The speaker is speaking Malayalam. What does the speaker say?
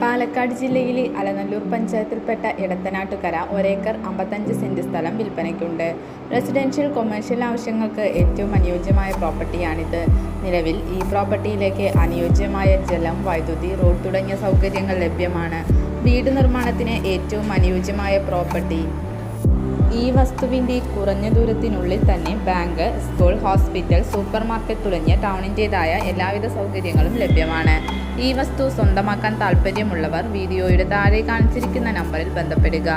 പാലക്കാട് ജില്ലയിലെ അലനല്ലൂർ പഞ്ചായത്തിൽപ്പെട്ട ഇടത്തനാട്ടുകര ഒരേക്കർ അമ്പത്തഞ്ച് സെന്റ് സ്ഥലം വിൽപ്പനയ്ക്കുണ്ട്. റെസിഡൻഷ്യൽ കൊമേഴ്ഷ്യൽ ആവശ്യങ്ങൾക്ക് ഏറ്റവും അനുയോജ്യമായ പ്രോപ്പർട്ടിയാണിത്. നിലവിൽ ഈ പ്രോപ്പർട്ടിയിലേക്ക് അനുയോജ്യമായ ജലം വൈദ്യുതി റോഡ് തുടങ്ങിയ സൗകര്യങ്ങൾ ലഭ്യമാണ്. വീട് നിർമ്മാണത്തിന് ഏറ്റവും അനുയോജ്യമായ പ്രോപ്പർട്ടി ഈ വസ്തുവിന്റെ കുറഞ്ഞ ദൂരത്തിനുള്ളിൽ തന്നെ bank school hospital super market തുടങ്ങിയ ടൗണിന്റേതായ എല്ലാവിധ സൗകര്യങ്ങളും ലഭ്യമാണ്. ഈ വസ്തു സ്വന്തമാക്കാൻ താൽപ്പര്യമുള്ളവർ വീഡിയോയുടെ താഴെ കാണിച്ചിരിക്കുന്ന നമ്പറിൽ ബന്ധപ്പെടുക.